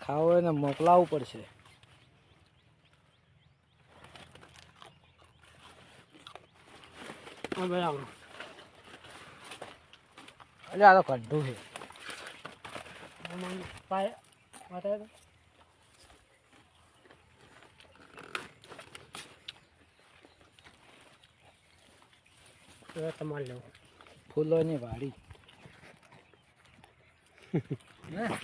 ખાવો એને મોકલાવવું પડશે. બધા એટલે આ તો કંઠું છે. પાય બતાવે તો. તમારે લેવું. ફૂલોની વાડી. yeah.